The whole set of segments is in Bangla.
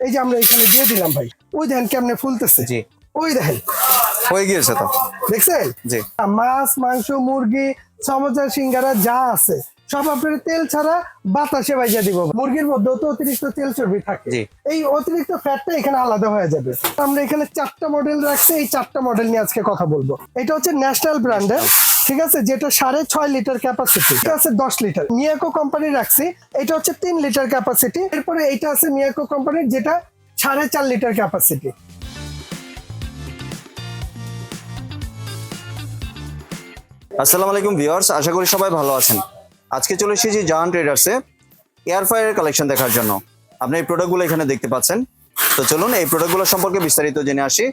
এই যে আমরা এখানে দিয়ে দিলাম ভাই ওই দেখেন কেমনে ফুলতেছে। জি। ওই দেখেন। হয়ে গিয়েছে তো। দেখছেন? জি। মাছ মাংস মুরগি সমোসা সিঙ্গারা যা আছে সব আপনার তেল ছাড়া বাতাসে বাইজা দিব। মুরগির মধ্যেও তো অতিরিক্ত তেল চর্বি থাকে। এই অতিরিক্ত ফ্যাটটা এখানে আলাদা হয়ে যাবে। আমরা এখানে চারটা মডেল রাখছি এই চারটা মডেল নিয়ে আজকে কথা বলব। এটা হচ্ছে ন্যাশনাল ব্র্যান্ডের ঠিক আছে? যেটা সাড়ে ছয় লিটার ক্যাপাসিটি এটা আছে দশ লিটার। মিয়াকো কোম্পানি রাখছি, এটা হচ্ছে তিন লিটার ক্যাপাসিটি এরপরে এটা আছে মিয়াকো কোম্পানির যেটা সাড়ে চার লিটার ক্যাপাসিটি আসসালামু আলাইকুম ভিউয়ার্স, আশা করি সবাই ভালো আছেন। আজকে চলে এসেছি জাহান ট্রেডার্সে এয়ার ফ্রায়ারের কালেকশন দেখার জন্য। আপনি এই প্রোডাক্টগুলো এখানে দেখতে পাচ্ছেন। তো চলুন এই প্রোডাক্টগুলো সম্পর্কে বিস্তারিত জেনে আসি।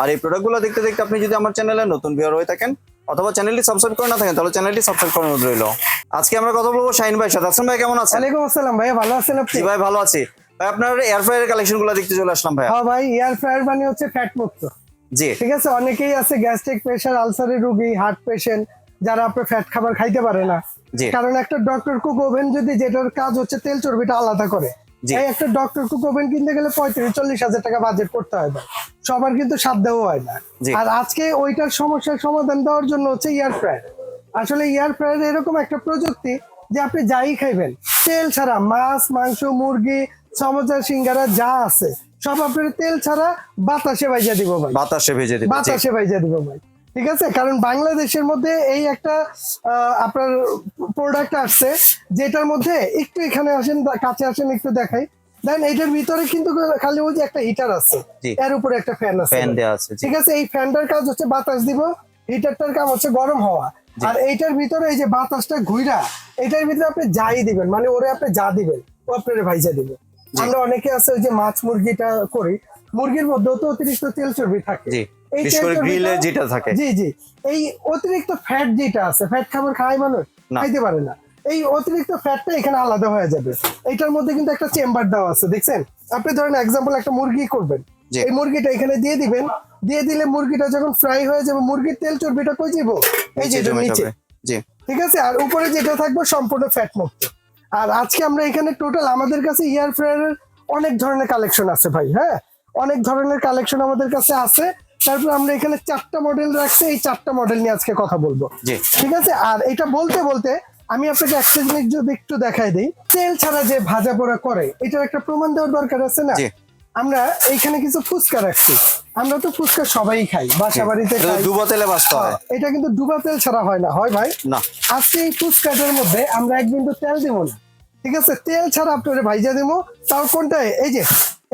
আর এই প্রোডাক্টগুলো দেখতে দেখতে আপনি যদি আমার চ্যানেলে নতুন ভিউয়ার হয়ে থাকেন অথবা চ্যানেলটি সাবস্ক্রাইব করে না থাকেন তাহলে চ্যানেলটি সাবস্ক্রাইব করানো অনুরোধ রইল। আজকে আমরা কথা বলব শাহিন ভাই সাথে। আসলাম ভাই কেমন আছেন? ওয়ালাইকুম আসসালাম ভাইয়া ভালো আছেন আপনি? ভাই ভালো আছি। ভাই আপনার এয়ার ফ্রায়ারের কালেকশনগুলো দেখতে চলে আসলাম ভাই হ্যাঁ ভাই এয়ার ফ্রায়ার মানে হচ্ছে ফ্যাট মুক্ত। জি। ঠিক আছে অনেকেই আছে গ্যাস্ট্রিক প্রেসার আলসারের রোগী হার্ট পেশেন্ট যারা আপনার ফ্যাট খাবার খাইতে পারে না। জি। কারণ একটা ডক্টর কুক ওভেন যদি যেটার কাজ হচ্ছে তেল চর্বিটা আলাদা করে একটা ডক্টর কুক ওভেন কিনতে গেলে পঁয়ত্রিশ চল্লিশ হাজার টাকা বাজেট করতে হয় ভাই। সবার কিন্তু সাধ্যও হয় না। আর আজকে ওইটার সমস্যার সমাধান দেওয়ার জন্য হচ্ছে এয়ার ফ্রায়ার আসলে এয়ার ফ্রায়ার এরকম একটা প্রযুক্তি যে আপনি যাই খাইবেন তেল ছাড়া মাছ মাংস মুরগি সমোসা সিঙ্গারা যা আছে সব আপনার তেল ছাড়া বাতাসে বাইজা দিব ভাই। বাতাসে ভেজে দিবে বাতাসে বাইজা দিব ভাই। ঠিক আছে? কারণ বাংলাদেশের মধ্যে এই একটা আহ, আপনার প্রোডাক্ট আসছে যেটার মধ্যে একটু এখানে আসেন কাছে আসেন একটু দেখাই। দেন এটার ভিতরে কিন্তু খালি ওই যে একটা হিটার আছে। এর উপরে একটা ফ্যান আছে। ফ্যান আছে ঠিক আছে? এই ফ্যানটার কাজ হচ্ছে বাতাস দিব হিটারটার কাজ হচ্ছে গরম হওয়া। আর এইটার ভিতরে এই যে বাতাসটা ঘুইরা এটার ভিতরে আপনি যাই দিবেন মানে ওরে আপনি যা দিবেন ও আপনার ভাইজা দিবে। আমরা অনেকে আছে ওই যে মাছ মুরগিটা করি মুরগির মধ্যেও তো অতিরিক্ত তেল চর্বি থাকে। এই গ্রিলে যেটা থাকে। জি জি। এই অতিরিক্ত ফ্যাট যেটা আছে ফ্যাট খাবার খায় মানুষ খাইতে পারে না। এই অতিরিক্ত ফ্যাটটা এখানে আলাদা হয়ে যাবে। এটার মধ্যে কিন্তু একটা চেম্বার দেওয়া আছে দেখছেন? আপনি ধরেন এক্সাম্পল একটা মুরগি করবেন। এই মুরগিটা এখানে দিয়ে দিবেন। দিয়ে দিলে মুরগিটা যখন ফ্রাই হয়ে যাবে মুরগির তেল চর্বিটা কই যাব এই যে নিচে এটা নিচে। জি। ঠিক আছে? আর উপরে যেটা থাকবে সম্পূর্ণ ফ্যাট মুক্ত। আর আজকে আমরা এখানে টোটাল আমাদের কাছে ইয়ার ফ্রায়ারের অনেক ধরনের কালেকশন আছে ভাই হ্যাঁ? অনেক ধরনের কালেকশন আমাদের কাছে আছে। তারপর আমরা এখানে চারটা মডেল রাখছি এই চারটা মডেল নিয়ে আজকে কথা বলব। ঠিক আছে? আর এটা বলতে বলতে আমি আপনাকে একটা জিনিস যদি একটু দেখাই দিই। তেল ছাড়া যে ভাজা পোড়া করে এটার একটা প্রমাণ দেওয়ার দরকার আছে না? আমরা এইখানে কিছু ফুচকা রাখছি। আমরা তো ফুচকা সবাই খাই বাসা বাড়িতে ডুবো তেলে বাঁচতে হয়। এটা কিন্তু ডুবা তেল ছাড়া হয় না। হয় ভাই? না। আজকে এই ফুচকাটার মধ্যে আমরা এক বিন্দু তেল দেবো না। ঠিক আছে? তেল ছাড়া আপনার ভাইজা দেবো। তাও কোনটা? এই যে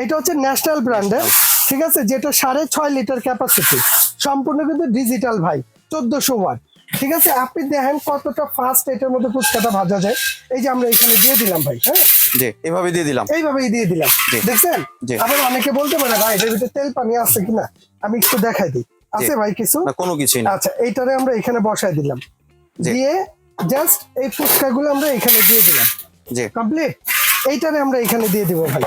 এটা হচ্ছে ন্যাশনাল ব্র্যান্ডের ঠিক আছে? যেটা সাড়ে ছয় লিটার ক্যাপাসিটি সম্পূর্ণ কিন্তু ডিজিটাল ভাই। চোদ্দশো ওয়াট। ঠিক আছে আপনি দেখেন কতটা ফাস্ট এটার মধ্যে ফুচকাটা ভাজা যায়। এই যে আমরা এখানে দিয়ে দিলাম ভাই হ্যাঁ? জি এভাবে দিয়ে দিলাম। এইভাবেই দিয়ে দিলাম। দেখছেন। আবার অনেকে বলতে পারে ভাই এটার ভিতরে তেল পানি আছে কিনা? আমি একটু দেখাই দিই। আছে ভাই কিছু? না কোনো কিছুই না। আচ্ছা এইটারে আমরা এখানে বসাই দিলাম। দিয়ে জাস্ট এই ফুচকাগুলো আমরা এখানে দিয়ে দিলাম। জি। কমপ্লিট এইটারে আমরা এখানে দিয়ে দিব ভাই।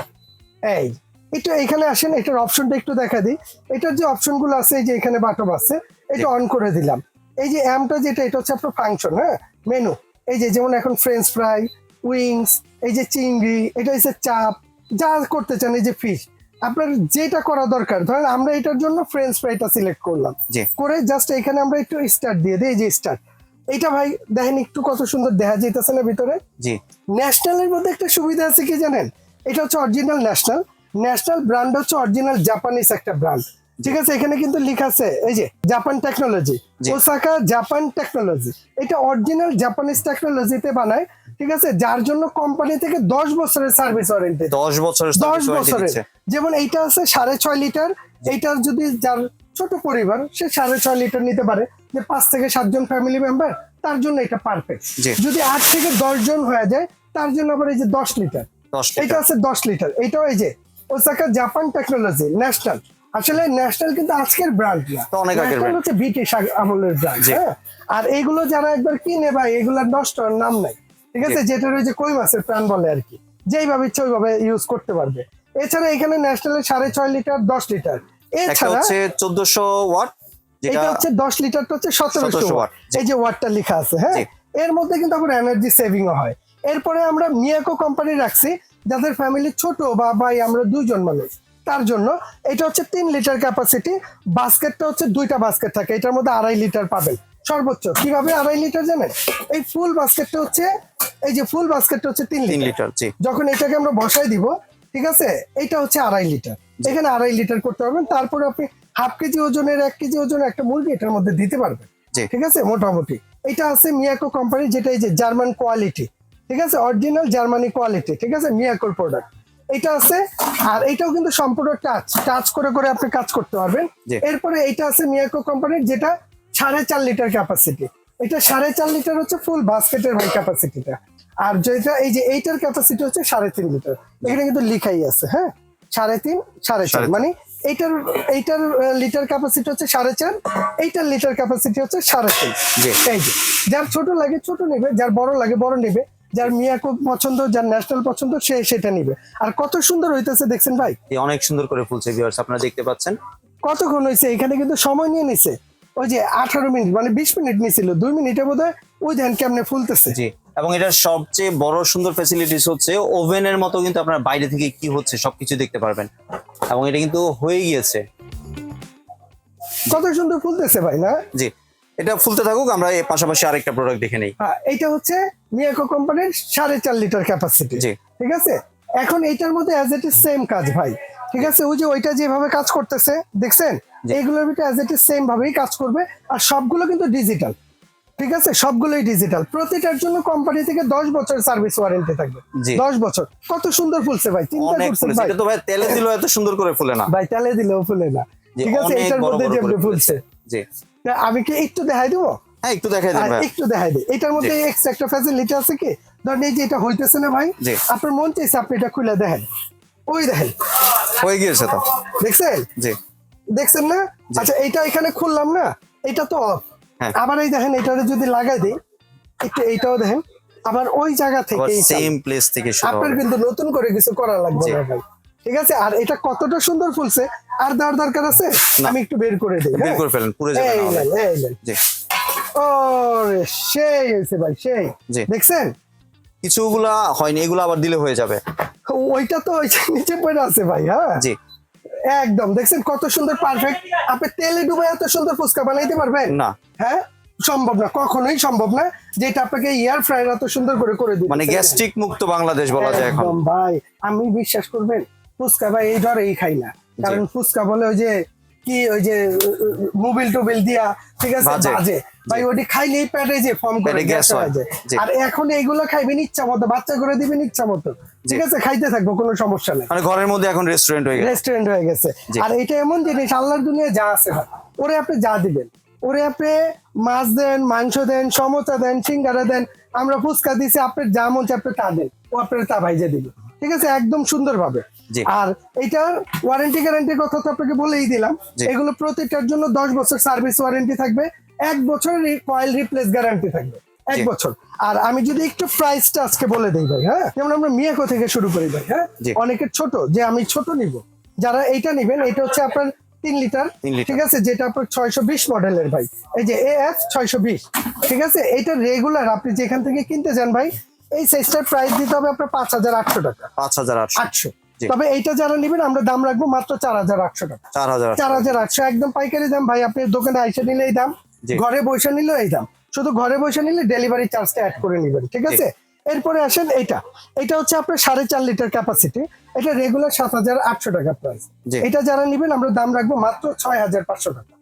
এই একটু এখানে আসেন এটার অপশনটা একটু দেখা দিই। এটার যে অপশনগুলো আছে এই যে এখানে বাটন আছে এটা অন করে দিলাম। এই যে অ্যামটা যেটা এটা হচ্ছে আপনার ফাংশন হ্যাঁ? মেনু এই যে যেমন এখন ফ্রেঞ্চ ফ্রাই উইংস এই যে চিংড়ি এটা হচ্ছে চাপ যা করতে চান এই যে ফিশ আপনার যেটা করা দরকার ধরেন আমরা এটার জন্য ফ্রেঞ্চ ফ্রাইটা সিলেক্ট করলাম। করে জাস্ট এখানে আমরা একটু স্টার্ট দিয়ে দিই এই যে স্টার্ট এটা ভাই দেখেন একটু কত সুন্দর দেখা যেতেছে না ভিতরে? জি। ন্যাশনালের মধ্যে একটা সুবিধা আছে কি জানেন? এটা হচ্ছে অরিজিনাল ন্যাশনাল ন্যাশনাল ব্র্যান্ড হচ্ছে অরিজিনাল জাপানিজ একটা ব্র্যান্ড ঠিক আছে এখানে কিন্তু লেখা আছে এই যে Japan technology. Osaka Japan technology এটা অরিজিনাল জাপানিজ টেকনোলজিতে বানায় ঠিক আছে যার জন্য কোম্পানি থেকে দশ বছরের সার্ভিস ওয়ারেন্টি দশ বছরের দশ বছরের। যেমন এইটা আছে সাড়ে ছয় লিটার এইটার যদি যার ছোট পরিবার সে সাড়ে ছয় লিটার নিতে পারে যে পাঁচ থেকে সাতজন ফ্যামিলি মেম্বার তার জন্য এটা পারফেক্ট যদি আট থেকে দশ জন হয়ে যায় তার জন্য আবার এই যে দশ লিটার। এটা আছে দশ লিটার। এটাও এই যে ওসাকা জাপান টেকনোলজি ন্যাশনাল আসলে ন্যাশনাল কিন্তু আজকের ব্র্যান্ড না। তো অনেক আগের ন্যাশনাল brand। হচ্ছে ব্রিটিশ আমলের ব্র্যান্ড হ্যাঁ? আর এগুলো যারা একবার কিনে ভাই এগুলার নষ্ট নাম নাই। ঠিক আছে? যেটা রয়েছে কই মাছের প্রাণ বলে আর কি। যেইভাবে ইচ্ছে ওইভাবে ইউজ করতে পারবে। এছাড়া এখানে ন্যাশনালের সাড়ে ছয় লিটার দশ লিটার। এছাড়া হচ্ছে চোদ্দশো ওয়াট এটা হচ্ছে দশ লিটারটা হচ্ছে সতেরোশো ওয়াট। এই যে ওয়াটটা লেখা আছে হ্যাঁ? এর মধ্যে কিন্তু আবার এনার্জি সেভিং হয়। এরপরে আমরা মিয়াকো কোম্পানি রাখছি যাদের ফ্যামিলি ছোট বা ভাই আমরা দুজন মানুষ। তার জন্য এটা হচ্ছে তিন লিটার ক্যাপাসিটি বাস্কেটটা হচ্ছে দুইটা বাস্কেট থাকে এটার মধ্যে আড়াই লিটার পাবেন। সর্বোচ্চ কীভাবে আড়াই লিটার জানেন? এই ফুল বাস্কেটটা হচ্ছে এই যে ফুল বাস্কেটটা হচ্ছে তিন লিটার। যখন এটাকে আমরা বসাই দিব ঠিক আছে? এটা হচ্ছে আড়াই লিটার। এখানে আড়াই লিটার করতে পারবেন তারপরে আপনি হাফ কেজি ওজনের এক কেজি ওজনের একটা মুরগি এটার মধ্যে দিতে পারবেন। ঠিক আছে? মোটামুটি। এটা আছে মিয়াকো কোম্পানি যেটা এই যে জার্মান কোয়ালিটি। ঠিক আছে? Original Germany quality. ঠিক আছে? মিয়াকোর প্রোডাক্ট এটা আছে আর এটাও কিন্তু সম্পূর্ণ টাচ টাচ করে করে আপনি কাজ করতে পারবেন। এরপরে এটা আছে মিয়াকো কোম্পানির যেটা সাড়ে চার লিটার ক্যাপাসিটি এটা সাড়ে চার লিটার হচ্ছে ফুল বাস্কেটের ভাই ক্যাপাসিটিটা আর যেটা এই যে এইটার ক্যাপাসিটি হচ্ছে সাড়ে তিন লিটার। এখানে কিন্তু লিখাই আছে হ্যাঁ? সাড়ে তিন সাড়ে চার। মানে এইটার এইটার লিটার ক্যাপাসিটি হচ্ছে সাড়ে চার এইটার লিটার ক্যাপাসিটি হচ্ছে সাড়ে তিন। এই যে যার ছোট লাগে ছোট নেবে যার বড় লাগে বড় নেবে যার মিয়াকো পছন্দ যার ন্যাশনাল পছন্দ সে সেটা নিবে। আর কত সুন্দর হইতেছে দেখছেন ভাই? অনেক সুন্দর করে ফুলছে ভিউয়ার্স আপনারা দেখতে পাচ্ছেন। কতক্ষণ হয়েছে এখানে কিন্তু সময় নিয়ে নিছে। ওই যে আঠারো মিনিট মানে বিশ মিনিট নিছিল। দুই মিনিটে বোধ হয় ওই ধ্যান কেমনে ফুলতেছে? জি এবং এটার সবচেয়ে বড় সুন্দর ফ্যাসিলিটিস হচ্ছে ওভেনের মতো কিন্তু আপনার বাইরে থেকে কি হচ্ছে সবকিছু দেখতে পারবেন। এবং এটা কিন্তু হয়ে গিয়েছে। কত সুন্দর ফুলতেছে ভাই না? জি এটা ফুলতে থাকুক আমরা এর পাশাপাশি আরেকটা প্রোডাক্ট দেখে নেই। হ্যাঁ, এইটা হচ্ছে মিয়াকো কোম্পানির সাড়ে চার লিটার ক্যাপাসিটি জি। ঠিক আছে? এখন এইটার মধ্যে অ্যাজ ইট ইজ সেম কাজ ভাই। ঠিক আছে? ওই যে ওইটা যেভাবে কাজ করতেছে দেখছেন? এইগুলোর ভিতরে অ্যাজ ইট ইজ সেম ভাবেই কাজ করবে আর সবগুলো কিন্তু ডিজিটাল ঠিক আছে? সবগুলোই ডিজিটাল প্রতিটার জন্য কোম্পানি থেকে দশ বছর সার্ভিস ওয়ারেন্টি থাকবে। দশ বছর। কত সুন্দর ফুলছে ভাই চিন্তা করছেন এটা তো ভাই। তেলে দিলেও এত সুন্দর করে ফুলে না। ভাই তালে দিলেও ফুলে না। ঠিক আছে? এটার মধ্যে করে ফুলছে। জি। আমি কি একটু দেখাই দেবো? হ্যাঁ একটু দেখাই ভাই একটু দেখাই দিই। এটার মধ্যে এক্সট্রা একটা ফ্যাসিলিটি আছে কি? ধরেন এই যে এটা হইতেছে না ভাই আপনার মন চাইছে আপনি এটা খুলে দেখেন। ওই দেখেন। হয়ে গিয়েছে তো। দেখছেন? জি। দেখছেন না? আচ্ছা এইটা এখানে খুললাম না? এটা তো অফ হ্যাঁ। আবার এই দেখেন এটারে যদি লাগাই দিই একটু এইটাও দেখেন। আবার ওই জায়গা থেকে সেম প্লেস থেকে শুরু আপনার কিন্তু নতুন করে কিছু করা লাগবে না ভাই। ঠিক আছে? আর এটা কতটা সুন্দর ফুলছে আর দেওয়ার দরকার আছে? আমি একটু বের করে দিই বের হ্যাঁ? করে ফেলেন পুরো যাবে না এই জি। ওরে সেই হয়েছে ভাই সেই। দেখছেন? কিছুগুলা হয়নি এগুলো আবার দিলে হয়ে যাবে। ওইটা তো ওই নিচে পড়ে আছে ভাই হ্যাঁ? জি। একদম দেখছেন কত সুন্দর পারফেক্ট আপনি তেলে ডুবে এত সুন্দর ফুচকা বানাইতে পারবেন? না। হ্যাঁ? সম্ভব না কখনোই সম্ভব না যেটা আপনাকে এয়ার ফ্রায়ার এত সুন্দর করে করে দিবে মানে গ্যাস্ট্রিক মুক্ত বাংলাদেশ বলা যায় এখন। ভাই আমি বিশ্বাস করবেন ফুচকা ভাই এই ধর এই খাই না। কারণ ফুচকা বলে ওই যে কি ওই যে মোবিল টোবিল দিয়া ঠিক আছে? বাজে। ভাই ওটি খাইলেই পেটে যে ফর্ম করে গ্যাস হয়ে যায়। আর এখন এইগুলো খাইবেন ইচ্ছা মতো বাচ্চা করে দিবেন ইচ্ছা মতো। ঠিক আছে? খাইতে থাকব কোনো সমস্যা নেই। মানে ঘরের মধ্যে এখন রেস্টুরেন্ট হয়ে গেছে। রেস্টুরেন্ট হয়ে গেছে। আর এটা এমন জিনিস আল্লাহর দুনিয়া যা আছে ওরে আপনি যা দিবেন। ওরে আপনি মাছ দেন মাংস দেন সমোসা দেন সিঙ্গারা দেন আমরা ফুচকা দিছি আপনার যা মন চায় আপনি তা দেন। ও আপনার তা ভাইজে দিবে। ঠিক আছে? একদম সুন্দর ভাবে জি। আর এটার ওয়ারেন্টি গ্যারান্টির কথা তো আপনাকে বলেই দিলাম। এগুলো প্রতিটার জন্য দশ বছর সার্ভিস ওয়ারেন্টি থাকবে এক বছর কয়েল রিপ্লেস গ্যারান্টি থাকবে এক বছর। আর আমি যদি একটু প্রাইসটা আজকে বলে দিই ভাই হ্যাঁ? যেমন আমরা মিয়াকো থেকে শুরু করি ভাই হ্যাঁ? অনেকের ছোট যে আমি ছোট নিব। যারা এইটা নিবেন এটা হচ্ছে আপনার তিন লিটার ঠিক আছে? যেটা আপনার ছয়শো বিশ মডেলের ভাই। এই যে এ এফ ছয়শো বিশ ঠিক আছে? এটা রেগুলার আপনি যেখান থেকে কিনতে যান ভাই এই সাইজটার প্রাইস দিতে হবে আপনার পাঁচ হাজার আটশো টাকা। পাঁচ হাজার আটশো। তবে এইটা যারা নিবেন আমরা দাম রাখব মাত্র চার হাজার আটশো টাকা। চার হাজার চার হাজার আটশো একদম পাইকারি দাম। ভাই আপনি দোকানে আইসে নিলে এই দাম ঘরে বসে নিলেও এই দাম। শুধু ঘরে বসে নিলে ডেলিভারি চার্জটা অ্যাড করে নেবেন ঠিক আছে? এরপরে আসেন এইটা। এটা হচ্ছে আপনার সাড়ে চার লিটার ক্যাপাসিটি এটা রেগুলার সাত হাজার আটশো টাকা প্রাইস এটা যারা নিবেন আমরা দাম রাখব মাত্র ছয় হাজার পাঁচশো টাকা।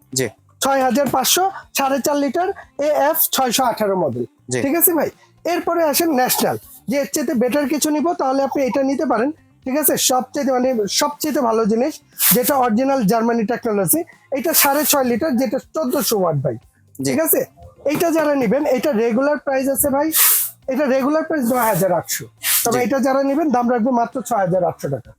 ছয় হাজার পাঁচশো সাড়ে চার লিটার এ এফ ছয়শো আঠারো মডেল ঠিক আছে ভাই? এরপরে আসেন ন্যাশনাল যে এর চেয়ে বেটার কিছু নিব তাহলে আপনি এটা নিতে পারেন। ঠিক আছে? সবচেয়ে মানে সবচেয়ে ভালো জিনিস যেটা অরিজিনাল জার্মানি টেকনোলজি এটা সাড়ে ছয় লিটার যেটা চোদ্দশো ওয়াট ভাই। ঠিক আছে? এইটা যারা নিবেন এটা রেগুলার প্রাইস আছে ভাই। এটা রেগুলার প্রাইস নয় হাজার আটশো। তবে এটা যারা নিবেন দাম রাখব মাত্র ছয় হাজার আটশো টাকা।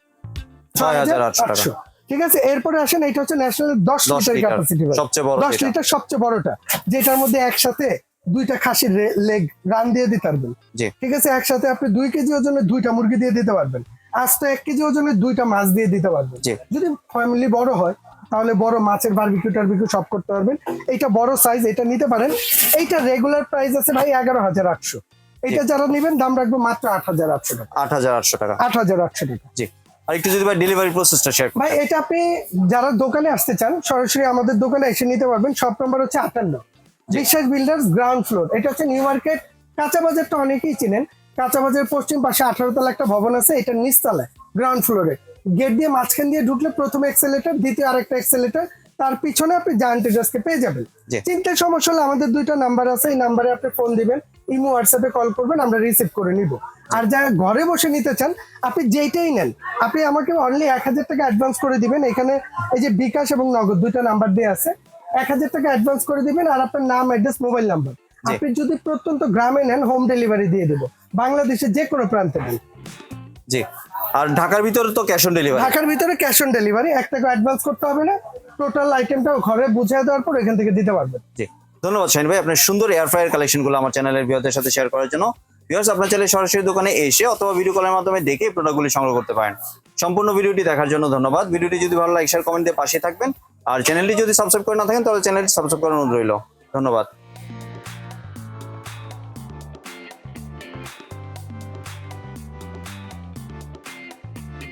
ছয় হাজার আটশো ঠিক আছে? এরপরে আসেন এটা হচ্ছে ন্যাশনাল দশ লিটার ক্যাপাসিটি সবচেয়ে বড় দশ। লিটার সবচেয়ে বড়টা যেটার মধ্যে একসাথে দুইটা খাসির লেগ রান দিয়ে দিতে পারবেন। ঠিক আছে? একসাথে আপনি দুই কেজি ওজনের দুইটা মুরগি দিয়ে দিতে পারবেন। আজ তো এক কেজি ওজনের দুইটা মাছ দিয়ে দিতে পারবেন। যদি ফ্যামিলি বড় হয় তাহলে বড় মাছের বারবিকিউ টারবিকিউ সব করতে পারবেন। এইটা বড় সাইজ এটা নিতে পারেন। এইটা রেগুলার প্রাইস আছে ভাই এগারো হাজার আটশো। এটা যারা নেবেন দাম রাখব মাত্র আট হাজার আটশো টাকা। আট হাজার আটশো টাকা। আট হাজার আটশো টাকা। জি। আর একটু যদি ভাই ডেলিভারি প্রসেসটা শেয়ার ভাই এটা আপনি যারা দোকানে আসতে চান সরাসরি আমাদের দোকানে এসে নিতে পারবেন। শপ নম্বর হচ্ছে আটান্ন। বিশ্বাস বিল্ডার্স গ্রাউন্ড ফ্লোর এটা হচ্ছে নিউ মার্কেট। কাঁচা বাজারটা অনেকেই চিনেন। কাঁচা বাজার পশ্চিম পাশে আঠারো তলা একটা ভবন আছে এটা নিচতলায় গ্রাউন্ড ফ্লোরে গেট দিয়ে মাঝখান দিয়ে ঢুকলে প্রথম এক্সেলেটার দ্বিতীয় আরেকটা এক্সেলেটার তার পিছনে আপনি জায়ান্ট ট্রেডার্সকে পেয়ে যাবেন। জি। চিন্তার সমস্যা হলে আমাদের দুইটা নাম্বার আছে এই নাম্বারে আপনি ফোন দিবেন ইমো হোয়াটসঅ্যাপে কল করবেন আমরা রিসিভ করে নিব। আর যারা ঘরে বসে নিতে চান আপনি যেইটাই নেন আপনি আমাকে অনলি এক হাজার টাকা অ্যাডভান্স করে দিবেন এখানে এই যে বিকাশ এবং নগদ দুইটা নাম্বার দিয়ে আছে এক হাজার টাকা অ্যাডভান্স করে দিবেন আর আপনার নাম অ্যাড্রেস মোবাইল নাম্বার আপনি যদি প্রত্যন্ত গ্রামে নেন হোম ডেলিভারি দিয়ে দেবো। বাংলাদেশের যে কোনো প্রান্তে নেন জি। আর ঢাকার ভিতরে তো ক্যাশ অন ডেলিভারি ঢাকার ভিতরে ক্যাশ অন ডেলিভারি এক টাকা অ্যাডভান্স করতে হবে না। টোটাল আইটেমটা ঘরে বুঝিয়ে দেওয়ার পর এখান থেকে দিতে পারবেন। জি। ধন্যবাদ শাহিন ভাই আপনার সুন্দর এয়ার ফ্রায়ার কালেকশনগুলো আমার চ্যানেলের ভিউয়ারদের সাথে শেয়ার করার জন্য। ভিউয়ার্স আপনার চ্যানেলে সরাসরি দোকানে এসে অথবা ভিডিও কলের মাধ্যমে দেখে প্রোডাক্টগুলি সংগ্রহ করতে পারেন। সম্পূর্ণ ভিডিওটি দেখার জন্য ধন্যবাদ। ভিডিওটি যদি ভালো লাগে শেয়ার কমেন্ট দিয়ে পাশে থাকবেন। আর চ্যানেলটি যদি সাবস্ক্রাইব করে না থাকেন তাহলে চ্যানেলটি সাবস্ক্রাইব অনুরোধ রইল। ধন্যবাদ।